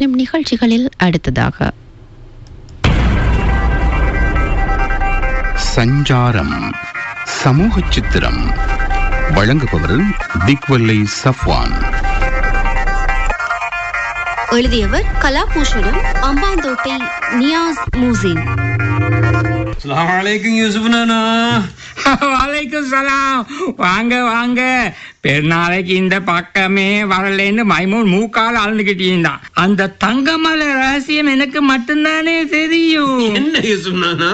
முஸ்லிம் நிகழ்ச்சிகளில் அடுத்ததாக. சஞ்சாரம் சமூக சித்திரம். வழங்குபவர் திக்வல்லை சஃப்வான். எழுதியவர் கலாபூஷணம் அம்பாந்தோட்டை நியாஸ் மூசின். அஸ்ஸலாமு யூசுப் நானா வலைக்கும் சலாம் வாங்க வாங்க. பெருநாளைக்கு இந்த பக்கமே வரலைன்னு மைமூன் மூக்கால் அளந்துக்கிட்டு இருந்தான் அந்த தங்கமலை ரகசியம் எனக்கு மட்டும்தானே தெரியும். என்ன யூசுப் நானா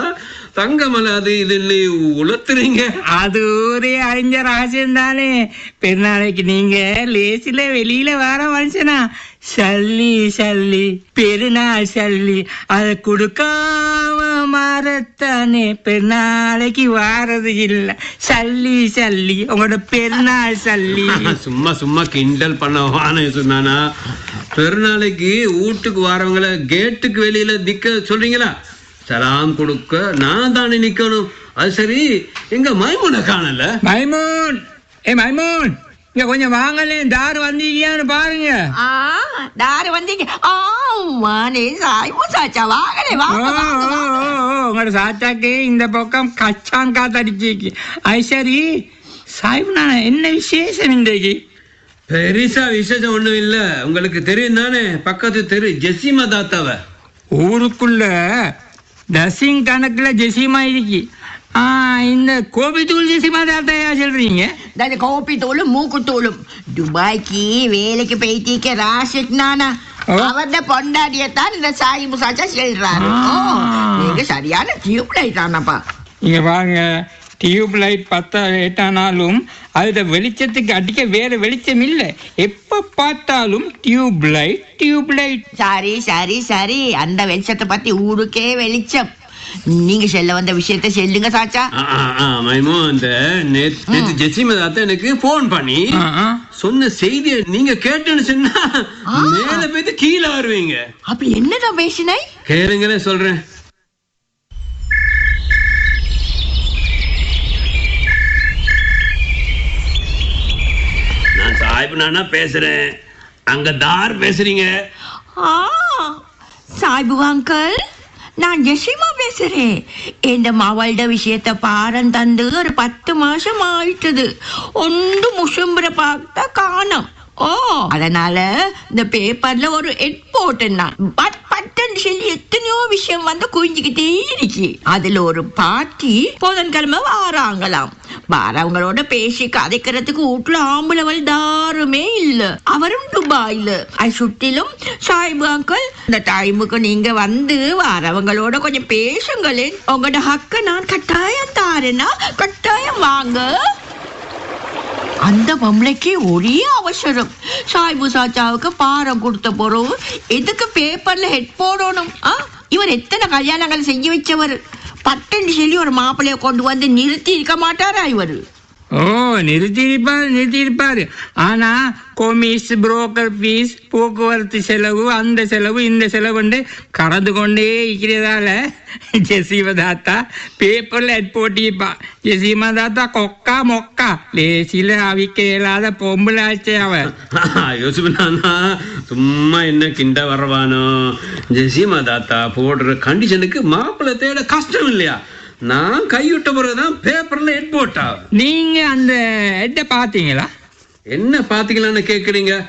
தங்கமலை அது இதுன்னு உலர்த்துறீங்க அது ஒரே அறிஞ்ச ரகசியம் தானே. பெருநாளைக்கு நீங்க லேசில வெளியில வர மனுஷனா? சல்லி சல்லி பெருநாள் சல்லி அதை கொடுக்காம மாறத்தானே. பெருநாளைக்கு வாரது இல்ல. சல்லி சல்லி உங்களோட பெருநாள் சல்லி சும்மா சும்மா கிண்டல் பண்ண வான நானா பெருநாளைக்கு வீட்டுக்கு வரவங்கள கேட்டுக்கு வெளியில நிக்க சொல்றீங்களா? சலாம் கொடுக்க நான் தானே நிக்கணும். அது சரி எங்க மைமுனை காணல? மைமூன். ஏ மைமூன். இங்க கொஞ்சம் வாங்கலே தார் வந்தீங்கன்னு பாருங்க. ஆ தாரு வந்தீங்க உங்களோட சாச்சாக்கு இந்த பக்கம் கச்சான் காத்தடிச்சிக்கு அது சரி சாய்பு நான் என்ன விசேஷம் இன்றைக்கு? பெரிசா விசேஷம் ஒண்ணும் இல்ல. உங்களுக்கு தெரியும் தானே பக்கத்து தெரு ஜெசிமா தாத்தாவ. ஊருக்குள்ள டசிங் கணக்குல ஜெசிமா இருக்கு. ஆ இந்த கோபித்தூள் ஜெசிமா தாத்தாயா சொல்றீங்க? இந்த கோப்பி தூளும் மூக்கு தூளும். துபாய்க்கு வேலைக்கு போயிட்டீக்க ராஷிக் நானா. அவர்த பொண்டாடியத்தான் இந்த சாயிபு சாச்சா சொல்றாரு. நீங்க சரியான டியூப் லைட் ஆனப்பா. இங்க பாருங்க. டியூப் லைட் பத்த லேட்டானாலும் அதுல வெளிச்சத்துக்கு அடிக்க வேற வெளிச்சம் இல்ல. எப்ப பார்த்தாலும் டியூப் லைட் டியூப் லைட் சரி சரி சரி. அந்த வெளிச்சத்தை பத்தி ஊருக்கே வெளிச்சம். நீங்க செல்ல வந்த விஷயத்தை செல்லுங்க சாச்சா. மைமோ இந்த நேத்து ஜெசிமா தாத்தா எனக்கு போன் பண்ணி. சொன்ன செய்தியை நீங்க கேட்டுன்னு சொன்னா மேல போயிட்டு கீழே வருவீங்க. அப்படி என்னதான் பேசினாய்? கேளுங்களேன் சொல்றேன். நான் நானா பேசுறேன். அங்க தார் பேசுறீங்க. ஆ சாய்பு அங்கிள் நான் ஜெசிமா பேசுறேன். இந்த மவள்ட விஷயத்த பாரம் தந்து ஒரு பத்து மாசம் ஆயிட்டது. ஒன்று முசும்புற பார்த்தா காணோம். ஓ அதனால இந்த பேப்பர்ல ஒரு ஹெட் போட்டேன் நான் பட் பட்டன் சொல்லி எத்தனையோ விஷயம் வந்து குவிஞ்சுக்கிட்டே இருக்கு. அதுல ஒரு பாட்டி புதன்கிழமை வாராங்களாம். வரவங்களோட பேசி கதைக்கிறதுக்கு வீட்டுல ஆம்பளவள் தாருமே இல்ல. அவரும் துபாயில. அது சுற்றிலும் சாய்பு அங்கிள் இந்த டைமுக்கு நீங்க வந்து வரவங்களோட கொஞ்சம் பேசுங்களேன். உங்களோட ஹக்க நான் கட்டாயம் தாருன்னா கட்டாயம் வாங்க. அந்த பொம்பளைக்கு ஒரே அவசரம். சாய்பு சாச்சாவுக்கு பாரம் கொடுத்த போறோம் எதுக்கு பேப்பர்ல ஹெட் போடணும்? இவர் எத்தனை கல்யாணங்கள் செஞ்சு வச்சவர்? பட்டுன்னு சொல்லி ஒரு மாப்பிள்ளைய கொண்டு வந்து நிறுத்தி இருக்க மாட்டாரா இவர்? ஓ நிறுத்தியிருப்பார் நிறுத்தியிருப்பாரு. ஆனா கொமிஸ் புரோக்கர் ஃபீஸ் போக்குவரத்து செலவு அந்த செலவு இந்த செலவுண்டு கடந்து கொண்டே இருக்கிறதால ஜெசீம தாத்தா பேப்பர்ல எட் போட்டியிருப்பா ஜெசீமா தாத்தா கொக்கா மொக்கா. லேசில அவிக்க இயலாத பொம்பளாச்சே அவன் யோசிப்பு சும்மா என்ன கிண்ட வரவானோ. ஜெசிமா தாத்தா போடுற கண்டிஷனுக்கு மாப்பிள்ளை தேட கஷ்டம் இல்லையா? நான் கைவிட்ட பிறகுதான் பேப்பர்ல எட் போட்டா நீங்க அந்த எட்டை பாத்தீங்களா என்ன பாத்தீங்களான்னு கேக்குறீங்க?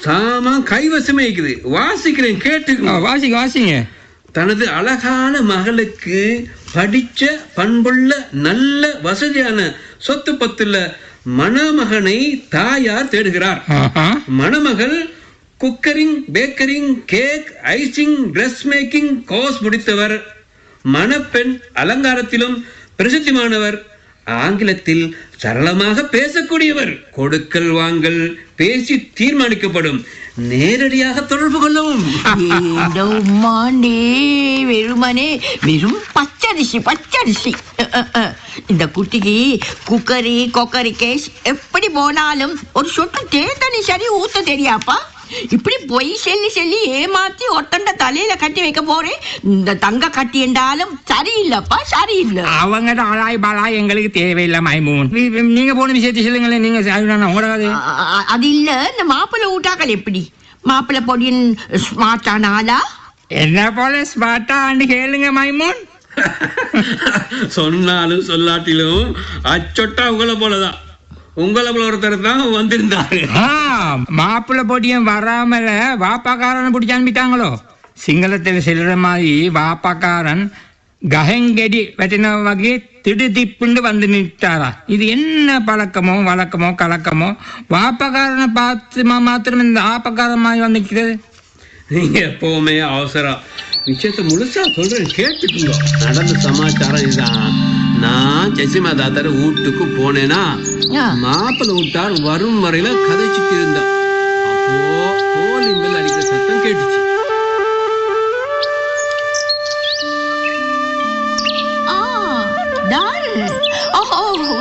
சாமா கைவசமே இருக்குது வாசிக்கிறேன் ஓ, கேட்டுக்கோ வாசிங்க வாசிங்க. தனது அழகான மகளுக்கு படிச்ச பண்புள்ள நல்ல வசதியான சொத்து பத்துள்ள மணமகனை தாயார் தேடுகிறார். மணமகள் cookery bakery cake icing dress making course முடித்தவர். மணப்பெண் அலங்காரத்திலும் பிரசித்திமானவர் ஆங்கிலத்தில் சரளமாக பேசக்கூடியவர். கொடுக்கல் வாங்கல் பேசி தீர்மானிக்கப்படும். நேரடியாக தொடர்பு கொள்ளவும். வெறுமனே வெறும் பச்சரிசி பச்சரிசி. இந்த குட்டிக்கு குக்கரி கொக்கரி கேஸ் எப்படி போனாலும் ஒரு சொட்டு தேத்தனி சரி ஊத்த தெரியாப்பா? இப்படி பொய் சொல்லி சொல்லி ஏமாத்தி ஒருத்தண்ட தலையில கட்டி வைக்க போறேன் இந்த தங்க கட்டி என்றாலும் சரியில்லைப்பா சரியில்லை. அவங்கட அலாய் பாலாய் எங்களுக்கு தேவையில்லை மைமூன். நீங்க போன விஷயத்தை சொல்லுங்களேன் நீங்க அ- அது இல்ல. இந்த மாப்பிள்ளை ஊட்டாக்கள் எப்படி? மாப்பிள்ளை பொடியின் ஸ்மார்ட்டான ஆளா என்ன போல ஸ்மார்ட்டான்னு கேளுங்க மைமூன். சொன்னாலும் சொல்லாட்டிலும் அச்சொட்டா உங்களை போலதான். உங்களை ஒருத்தர் தான் வந்திருந்தாரு. மாப்பிள்ளை பொடியும் வராமல வாப்பாக்காரனை பிடிச்சி அனுப்பிட்டாங்களோ? சிங்களத்தில் செல்ற மாதிரி வாப்பாக்காரன் கஹங்கெடி வெட்டின வகை திடுதிப்புண்டு வந்து நிற்றாரா இது என்ன பழக்கமோ வழக்கமோ கலக்கமோ? வாப்பாக்காரனை பார்த்து மாத்திரம் இந்த ஆப்பக்காரன் மாதிரி வந்து நிற்கிறது நீங்க எப்பவுமே அவசரம். விஷயத்த முழுசா சொல்றேன் கேட்டுக்குங்க. நடந்த சமாச்சாரம் இதுதான். நான் ஜெசிமா தாத்தார வீட்டுக்கு போனேனா. மாப்பிள்ளை விட்டார் வரும் வரையில கதைச்சிட்டு இருந்தான் அப்போ அடிக்கிற சத்தம் கேட்டுச்சு.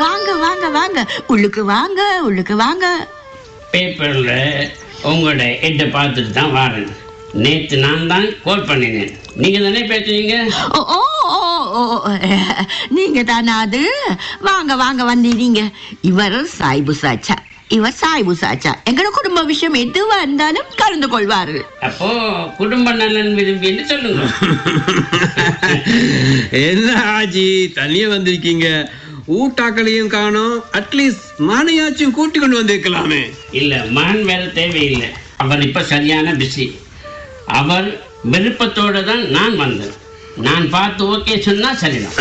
வாங்க வாங்க வாங்க. உள்ளுக்கு வாங்க உள்ளுக்கு வாங்க. பேப்பர்ல உங்களோட எட்டை பார்த்துட்டு தான் வரேன். நேத்து நான் தான் கால் பண்ணினேன். நீங்க தானே பேசுறீங்க ஓ நீங்க தானா அது? வாங்க வாங்க வந்தீங்க இவர் சாய்பு சாச்சா இவர் சாய்பு சாச்சா எங்களோட குடும்ப விஷயம் எதுவா இருந்தாலும் கலந்து கொள்வாரு. அப்போ குடும்ப நலன் விரும்பின்னு சொல்லுங்க? என்ன ஆஜி தனியா வந்திருக்கீங்க? ஊட்டாக்களையும் காணோம். அட்லீஸ்ட் மானையாச்சும் கூட்டி கொண்டு வந்திருக்கலாமே. இல்ல மகன் வேற தேவையில்லை. அவர் இப்ப சரியான பிஸி. அவர் விருப்பத்தோட தான் நான் வந்தேன். நான் பார்த்து ஓகே சொன்னா சரிதான்.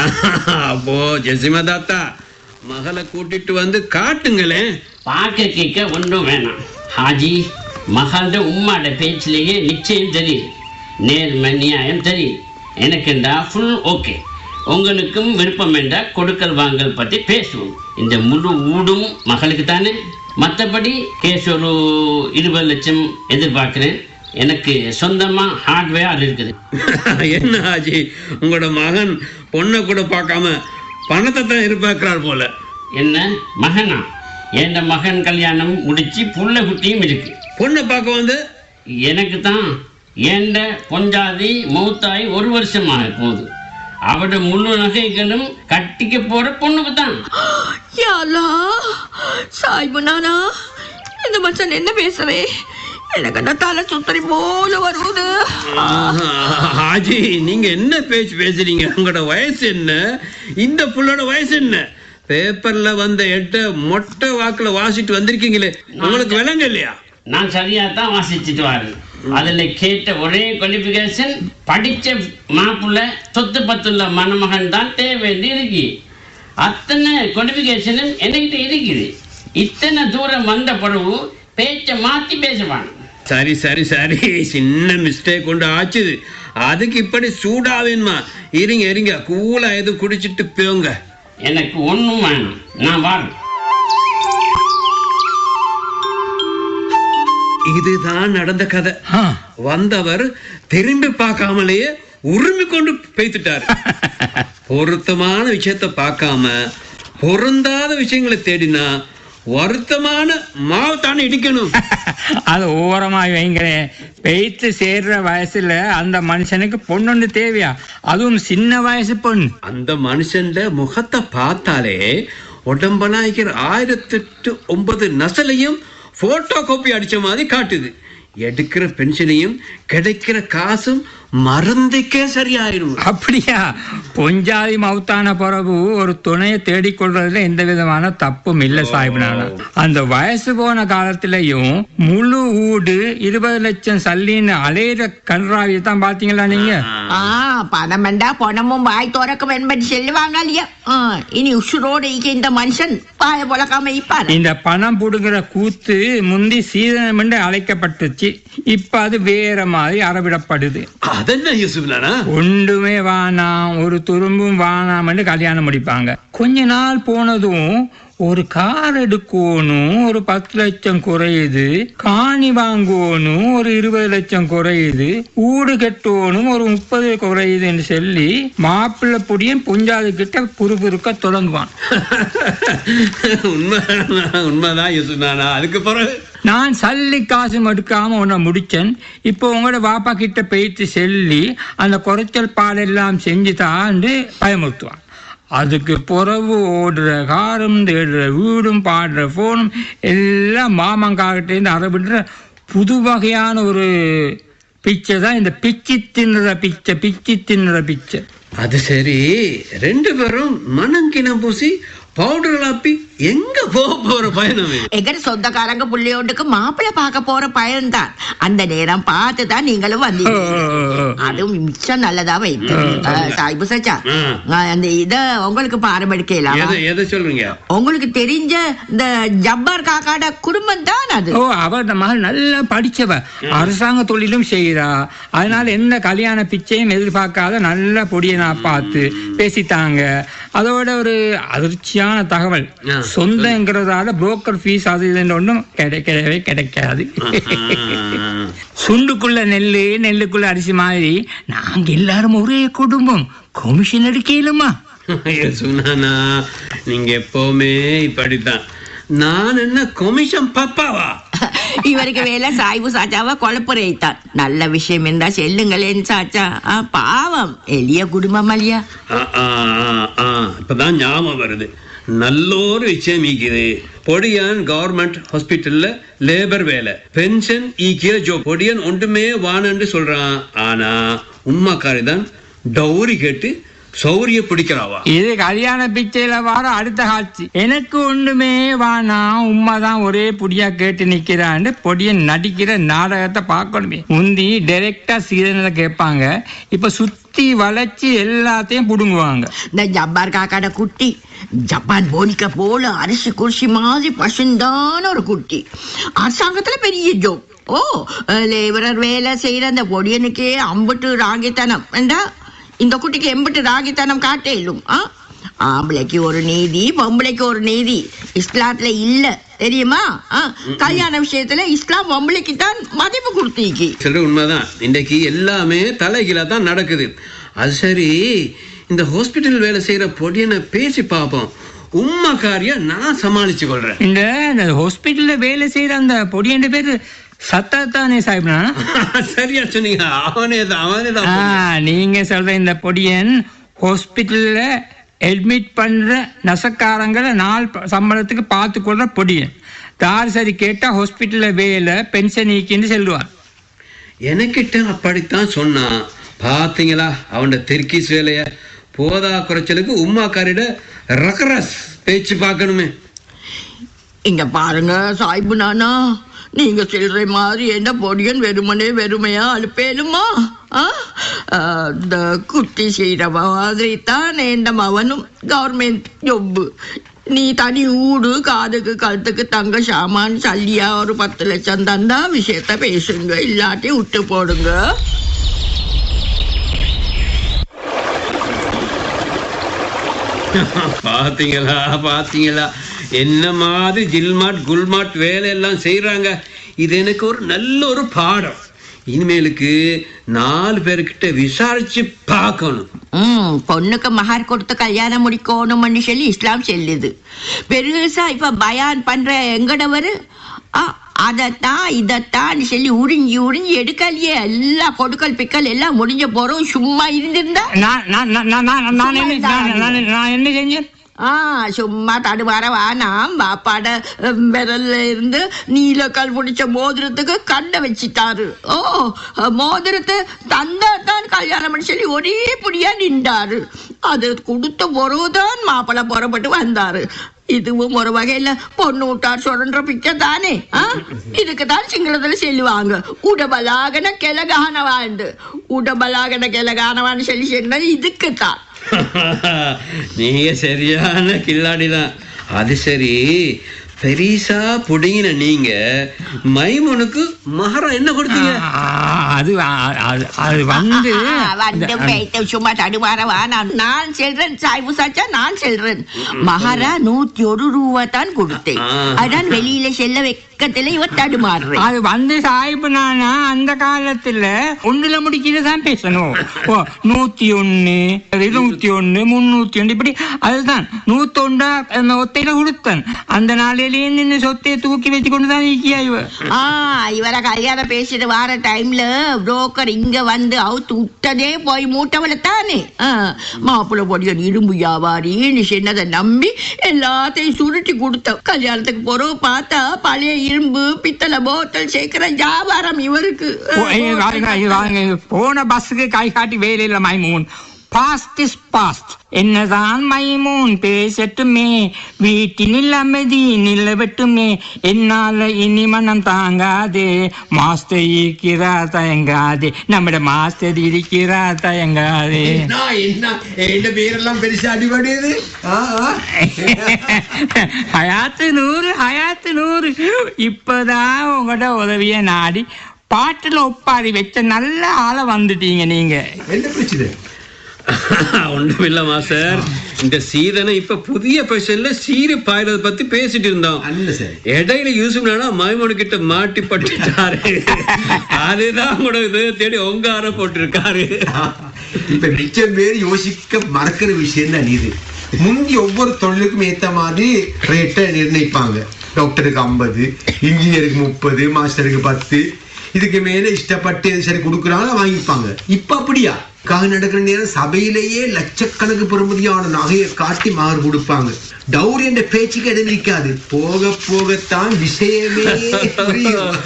அப்போ ஜெசிமா தாத்தா மகளை கூட்டிட்டு வந்து காட்டுங்களேன். பார்க்க கேட்க ஒன்றும் வேணாம். ஹாஜி மகளோட உம்மாட பேச்சிலேயே நிச்சயம் தெரியுது. நேர்மை நியாயம் தெரியுது. எனக்குண்டா ஃபுல் ஓகே உங்களுக்கும் விருப்பம் என்றா கொடுக்கல் வாங்கல் பற்றி பேசுவோம். இந்த முழு ஊடும் மகளுக்கு தானே மற்றபடி கேஸ் ஒரு இருபது லட்சம் எதிர்பார்க்கிறேன். எனக்கு சொந்தமா ஹார்ட்வேர் இருக்குது. என்ன ஆஜி? உங்களோட மகன் பொண்ணை கூட பார்க்காம பணத்தை தான் எதிர்பார்க்கிறார் போல. என்ன? மகனா? என் மகன் கல்யாணம் முடிச்சு புள்ள குட்டியும் இருக்கு. பொண்ணை பார்க்க வந்து? எனக்கு தான் ஏண்ட பொஞ்சாதி மௌத்தாய் ஒரு வருஷமாக போகுது. அவட முழு நகைகளும் கட்டிக்க போற பொண்ணுக்கு தான். சாய்பு நானா இந்த மனுஷன் என்ன பேசுறே? எனக்கு அந்த தலை சுத்தரி போல வருவது. ஆஜி நீங்க என்ன பேச்சு பேசுறீங்க? உங்களோட வயசு என்ன? இந்த புள்ளோட வயசு என்ன? பேப்பர்ல வந்த எட்ட மொட்டை வாக்குல வாசிட்டு வந்திருக்கீங்களே. உங்களுக்கு விளங்க இல்லையா? நான் சரியா தான் வாசிச்சுட்டு வரேன் அதுல கேட்ட ஒரே குவாலிபிகேஷன் படிச்ச மாப்புள்ள சொத்து பத்துள்ள மணமகன் தான் தேவைன்னு இருக்கு. அத்தனை குவாலிபிகேஷனும் என்கிட்ட இருக்குது. இத்தனை தூரம் வந்த பிறகு பேச்சை மாத்தி பேசுவான். சரி சரி சரி. சின்ன மிஸ்டேக் கொண்டு ஆச்சுது அதுக்கு இப்படி சூடாவேன்மா இருங்க இருங்க. கூலா எது குடிச்சிட்டு போங்க. எனக்கு ஒண்ணும் வேணும். நான் வரேன். இதுதான் நடந்த கதை. வந்தவர் திரும்பி பார்க்காமலேயே உரிமை கொண்டு பேத்துட்டார் பொருத்தமான விஷயத்த பார்க்காம பொருந்தாத விஷயங்களை தேடினா வருத்தமான மாவு தானே இடிக்கணும். அது ஓரமாய் வைங்கிறேன் பெய்த்து சேர்ற வயசுல அந்த மனுஷனுக்கு பொண்ணொன்று தேவையா? அதுவும் சின்ன வயசு பொண்ணு. அந்த மனுஷன் முகத்தை பார்த்தாலே உடம்பெல்லாம் இருக்கிற ஆயிரத்தெட்டு ஒன்பது நசலையும் போட்டோ காப்பி அடிச்ச மாதிரி காட்டுது. எடுக்கிற பென்ஷனையும் கிடைக்கிற காசும் மறந்துக்கே சரியாயிரும். அப்படியா? பொஞ்சாதி மவுத்தான பிறகு ஒரு துணையை தேடிக்கொள்றதுல எந்த விதமான தப்பும் இல்ல சாஹிப்னானா அந்த வயசு போன காலத்திலயும் முழு ஊடு இருபது லட்சம் சல்லின்னு அலையிற கன்றாவியை தான் பாத்தீங்களா நீங்க? ஆ. பணம் வேண்டா பணமும் வாய் திறக்கும் என்பது சொல்லுவாங்க இல்லையா? இனி உசுரோடு இந்த மனுஷன் வாய புழக்காம இப்பாரு இந்த பணம் புடுங்குற கூத்து முந்தி சீதனம் என்று அழைக்கப்பட்டுச்சு. இப்ப அது வேற மாதிரி அறவிடப்படுது. அதென்ன யூசுப் நானா ஒன்றுமே வானாம் ஒரு துரும்பும் வானாம்னு கல்யாணம் முடிப்பாங்க. கொஞ்ச நாள் போனதும் ஒரு கார் எடுக்கணும் ஒரு பத்து லட்சம் குறையுது. காணி வாங்கணும் ஒரு இருபது லட்சம் குறையுது. ஊடு கட்டணும் ஒரு முப்பது குறையுதுன்னு சொல்லி மாப்பிள்ளை புடியும் புஞ்சாது கிட்ட புறுபுறுக்க தொடங்குவான். உண்மைதான்? உண்மைதான் அதுக்கு பிறகு? நான் சல்லி காசு மடுக்காம உன்னை முடிச்சேன். இப்போ உங்களோட பாப்பா கிட்ட போயிட்டு சொல்லி அந்த குறைச்சல் பாடெல்லாம் செஞ்சு தாண்டு பயமுறுத்துவான். அதுக்கு பிறகு ஓடுற காரும் தேடுற வீடும் பாடுற ஃபோனும் எல்லாம் மாமங்காகிட்டேருந்து அரபின்ற புது வகையான ஒரு பிச்சை தான் இந்த பிச்சி தின்னுற பிச்சை பிச்சி தின்னுற பிச்சை. அது சரி. ரெண்டு பேரும் மணங்கினம் பூசி பவுடர் ஆப்பி எங்க போக போற பயணமே எங்கட சொந்தக்காரங்க புள்ளையோண்டுக்கு மாப்பிள்ளை பார்க்க போற பயன்தான். அந்த நேரம் பார்த்து தான் நீங்களும் வந்தீங்க. அதுவும் மிச்சம் நல்லதா வைத்து. சாய்பு சச்சா அந்த இத உங்களுக்கு பாரம்பரிக்கலாம் எதை சொல்றீங்க? உங்களுக்கு தெரிஞ்ச இந்த ஜப்பார் காக்காட குடும்பம் தான் அது. ஓ அவ மகள் நல்லா படிச்சவ. அரசாங்க தொழிலும் செய்யறா அதனால எந்த கல்யாண பிச்சையும் எதிர்பார்க்காத நல்ல பொடியை நான் பார்த்து பேசித்தாங்க. அதோட ஒரு அதிர்ச்சியான தகவல். சொந்தங்கிறதால புரோக்கர் ஃபீஸ் அது இதுன்னு ஒன்றும் கிடைக்கவே கிடைக்காது. சுண்டுக்குள்ள நெல்லு நெல்லுக்குள்ள அரிசி மாதிரி நாங்க எல்லாரும் ஒரே குடும்பம். கமிஷன் எடுக்கலுமா? ஐயோ, சுனானா நீங்க எப்பவுமே இப்படித்தான். நான் என்ன கமிஷன் பாப்பாவா? இவருக்கு வேலை சாய்பு சாச்சாவா குழப்பறைத்தான் நல்ல விஷயம் இருந்தா செல்லுங்களேன் சாச்சா. பாவம். எளிய குடும்பம் ஆ, இப்பதான் ஞாபகம் வருது. நல்ல ஒரு விஷயம் பொடியான் கவர்மெண்ட் ஹாஸ்பிட்டல்ல லேபர் வேலை. பென்ஷன் ஈக்கிற ஜோ பொடியான் ஒன்றுமே வானன்னு சொல்றான். ஆனா உண்மாக்காரி தான் டௌரி கேட்டு சௌரிய பிடிக்கிறாவா இது கல்யாண பிச்சையில வார அடுத்த காட்சி. எனக்கு ஒண்ணுமே வானா உண்மைதான் ஒரே புடியா கேட்டு நிக்கிறான்னு பொடியன் நடிக்கிற நாடகத்தை பார்க்கணுமே. முந்தி டைரக்டா சீதனத்தை கேட்பாங்க. இப்ப சுத்தி வளைச்சு எல்லாத்தையும் புடுங்குவாங்க. இந்த ஜப்பார் காக்காட குட்டி ஜப்பான் போனிக்க போல அரிசி குரிசி மாதிரி பசுந்தான ஒரு குட்டி. அரசாங்கத்துல பெரிய ஜோக் ஓ லேபரர் வேலை செய்யற அந்த பொடியனுக்கே அம்புட்டு ராகித்தனம். ஏண்டா? இந்த குட்டிக்கு எம்புட்டு ராகித்தனம் காட்டேலும் ஆ? ஆம்பளைக்கு ஒரு நீதி பொம்பளைக்கு ஒரு நீதி. இஸ்லாத்துல இல்ல தெரியுமா? ஆ, கல்யாண விஷயத்துல இஸ்லாம் பொம்பளைக்கு தான் மதிப்பு கொடுத்தீக்கி. சொல்ற உண்மைதான். இன்னைக்கு எல்லாமே தலைகீழா தான் நடக்குது. அது சரி இந்த ஹாஸ்பிட்டல் வேலை செய்யற பொடியனை பேசி பார்ப்போம். உண்மை காரியம் நான் சமாளிச்சு கொள்றேன். இந்த இந்த ஹாஸ்பிட்டல்ல வேலை செய்யற அந்த பொடியன் பேரு சத்தாத்தானே சாஹிப்னா? சரியா சொன்னீங்க. அவனே தான் அவனே தான் ஆ, நீங்க சொல்ற இந்த பொடியன் ஹாஸ்பிட்டல்ல அட்மிட் பண்ற நசக்காரங்களை நாள் சம்பளத்துக்கு பார்த்து கொள்ற பொடியன். தார் சரி கேட்டா ஹாஸ்பிட்டல்ல வேலை பென்ஷன் ஈக்கின்னு சொல்லுவான் எனக்கிட்ட அப்படித்தான் சொன்னான் பாத்தீங்களா அவன் தெற்கீஸ் வேலைய. போதா குறைச்சலுக்கு உமாக்காரிட ரகரஸ் பேச்சு பார்க்கணுமே. இங்க பாருங்க சாய்பு நானா. நீங்க சொல்ற மாதிரி என்ன பொடியன் வெறுமனே வெறுமையா அழுப்பேலுமா இந்த குட்டி செய்யற மாதிரி தான் என் மவனும் கவர்மெண்ட் ஜொப்பு நீ தனி ஊடு காதுக்கு கழுத்துக்கு தங்க சாமான் சல்லியா ஒரு பத்து லட்சம் தந்தா விஷயத்த பேசுங்க இல்லாட்டி விட்டு போடுங்க. பாத்தீங்களா பாத்தீங்களா? என்ன மாதிரி ஜில்மாட் குல்மாட் வேலை எல்லாம் செய்யறாங்க இது எனக்கு ஒரு நல்ல ஒரு பாடம். இனிமேலுக்கு நாலு பேர்கிட்ட விசாரிச்சு பார்க்கணும். ம் பொண்ணுக்கு மகார் கொடுத்து கல்யாணம் முடிக்கணும்னு சொல்லி இஸ்லாம் சொல்லுது. பெருசா இப்ப பயான் பண்ற எங்கடவரு? ஆ, அதத்தான் இதத்தான் சொல்லி உறிஞ்சி உறிஞ்சி எடுக்கலையே. எல்லாம் கொடுக்கல் பிக்கல் எல்லாம் முடிஞ்ச போறோம். சும்மா இருந்திருந்தா? நான் நான் நான் நான் நான் நான் என்ன நான் நான் நான் என்ன செஞ்சேன்? ஆ சும்மா தடுமாற வானாம் பாப்பாட விரல்ல இருந்து நீலக்கல் பிடிச்ச மோதிரத்துக்கு கண்ணை வச்சிட்டாரு. ஓ மோதிரத்தை தந்தாதான் கல்யாணம் பண்ணி சொல்லி ஒரே புடியா நின்றாரு. அது கொடுத்த பொறவுதான் மாப்பிள்ளை புறப்பட்டு வந்தாரு. இதுவும் ஒரு வகையில பொண்ணு விட்டார் சுரன்ற பிச்சை தானே இதுக்கு தான் சிங்களத்துல சொல்லுவாங்க. உடபலாகன கிழகானவாண்டு. உடபலாகன கிழகானவான்னு சொல்லி சொன்னது இதுக்கு தான் நீங்க சரியான கில்லாடிதான். அது சரி. பெரிசா புடிங்கின நீங்க மைமுனுக்கு மகரம் என்ன கொடுத்தீங்க? அது அது- வந்து வந்து சும்மா தடுமாறவா நான் நான் செல்றேன். சாய்பு சாச்சா நான் செல்றேன். மகாரா நூத்தி ஒரு ரூபா தான் கொடுத்தேன். அதான் வெளியில செல்ல வெக்கத்துல இவ தடுமாறுறேன் அது வந்து சாய்பு நானா அந்த காலத்துல ஒண்ணுல முடிக்கிறதான் பேசணும். ஓ நூத்தி ஒண்ணு இருநூத்தி ஒண்ணு முன்னூத்தி ஒண்ணு இப்படி அதுதான். நூத்தொண்டா அந்த ஒத்தையில கொடுத்தன் அந்த நாளையிலேயே நின்று சொத்தையை தூக்கி வச்சு கொண்டு தான் இருக்கியா இவ? ஆ இவரை கல்யாணம் பேசிட்டு வர டைம்ல புரோக்கர் இங்க வந்து அவுத்து விட்டதே போய் மூட்டவளை தானே. மாப்பிள்ளை பொடியன் இரும்பு வியாபாரின்னு சொன்னதை நம்பி எல்லாத்தையும் சுருட்டி கொடுத்த கல்யாணத்துக்கு போறோம் பார்த்தா பழைய இரும்பு பித்தளை போத்தல் சேர்க்கிற வியாபாரம் இவருக்கு. போன பஸ்ஸுக்கு கை காட்டி வேலையில மைமூன் பாஸ்ட் இஸ் பாஸ்ட் என்னதான் மைமூன் பேசட்டுமே வீட்டினில் அமைதி நிலவட்டுமே என்னால இனி மனம் தாங்காதே மாஸ்டர் இருக்கிறா தயங்காதே. நம்மட மாஸ்டர் இருக்கிறா தயங்காதே. பெருசா அடிபடுது? ஆ, ஆ. ஹயாத்து நூறு ஹயாத்து நூறு. இப்பதான் உங்களோட உதவிய நாடி பாட்டுல ஒப்பாரி வச்ச நல்ல ஆளை வந்துட்டீங்க நீங்க. என்ன பிரச்சனை? ஒன்றுமில்ல மாஸ்டர். இந்த சீதனை இப்ப புதிய பேஷன்ல சீரு பாயறத பத்தி பேசிட்டு இருந்தோம். இடையில யூசுப் நானா மயமனு கிட்ட மாட்டி பட்டுட்டாரு. அதுதான் கூட இது தேடி அற போட்டிருக்காரு. இப்ப மிச்சம் பேர் யோசிக்க மறக்கிற விஷயம் தான் இது. முந்தி ஒவ்வொரு தொழிலுக்கும் ஏத்த மாதிரி ரேட்டை நிர்ணயிப்பாங்க. டாக்டருக்கு ஐம்பது இன்ஜினியருக்கு முப்பது மாஸ்டருக்கு பத்து. இதுக்கு மேல இஷ்டப்பட்டு சரி கொடுக்குறாங்களோ வாங்கிப்பாங்க. இப்ப அப்படியா? காக நடக்கிற நேரம் சபையிலேயே லட்சக்கணக்கு பெறுமதியான நகையை காட்டி மாறு கொடுப்பாங்க. டவுரி என்ற பேச்சுக்கு இடம் இருக்காது போக போகத்தான் விஷயமே புரியும்.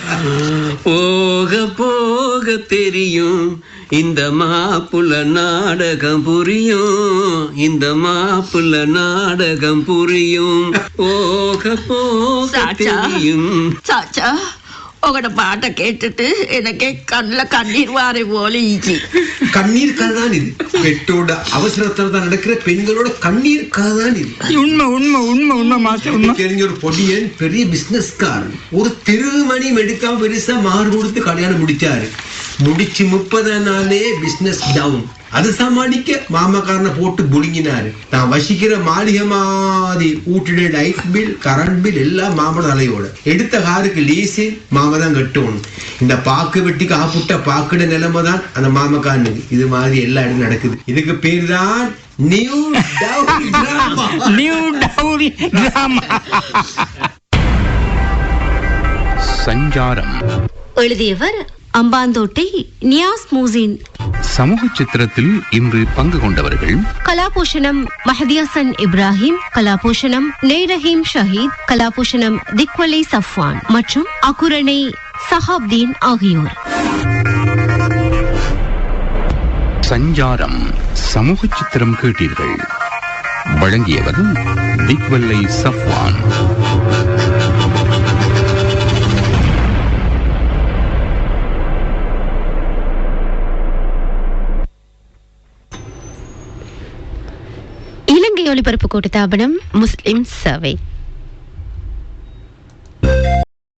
போக போக தெரியும். இந்த மாப்புல நாடகம் புரியும். இந்த மாப்புல நாடகம் புரியும். போக போக. தெரியும். சாச்சா. உங்களோட பாட்டை கேட்டுட்டு எனக்கே கண்ணுல கண்ணீர் வாரி போல ஈச்சி கண்ணீர் கதை தான் இது பெட்டோட அவசரத்துல தான் நடக்கிற பெண்களோட கண்ணீர் கதை தான் இது உண்மை உண்மை உண்மை உண்மை மாஸ்டர் உண்மை. தெரிஞ்ச ஒரு பொடியன் பெரிய பிசினஸ்காரன் ஒரு திருமணி மெடிக்காம பெருசா மாறு கொடுத்து கல்யாணம் முடிச்சாரு. முடிச்சு முப்பது நாளே பிசினஸ் டவுன் அது சமாளிக்க மாமக்காரனை போட்டு புடுங்கினாரு நான் வசிக்கிற மாளிகை மாதிரி ஊட்டுடைய லைட் பில் கரண்ட் பில் எல்லாம் மாமன தலையோட எடுத்த காருக்கு லீஸு மாம தான் கட்டணும் இந்த பாக்கு வெட்டி காப்புட்ட பாக்குட நிலைமை தான் அந்த மாமக்காரனுக்கு இது மாதிரி எல்லா இடமும் நடக்குது இதுக்கு பேர் தான் நியூ நியூ டவுரி டிராமா சஞ்சாரம் எழுதியவர் அம்பாந்தோட்டை நியாஸ் மூசின். சமூக சித்திரத்தில் இன்று பங்கு கொண்டவர்கள் கலாபூஷணம் மஹதியாசன் இப்ராஹிம் கலாபூஷணம் நெய்ரஹீம் ஷஹீத் கலாபூஷணம் திக்வலை சஃப்வான் மற்றும் அகுரணை சஹாப்தீன் ஆகியோர். சஞ்சாரம் சமூக சித்திரம் கேட்டீர்கள். வழங்கியவர் திக்வல்லை சஃப்வான். ഒളിപ്പറപ്പ് കൂട്ടുത്താപനം മുസ്ലിം സർവേ.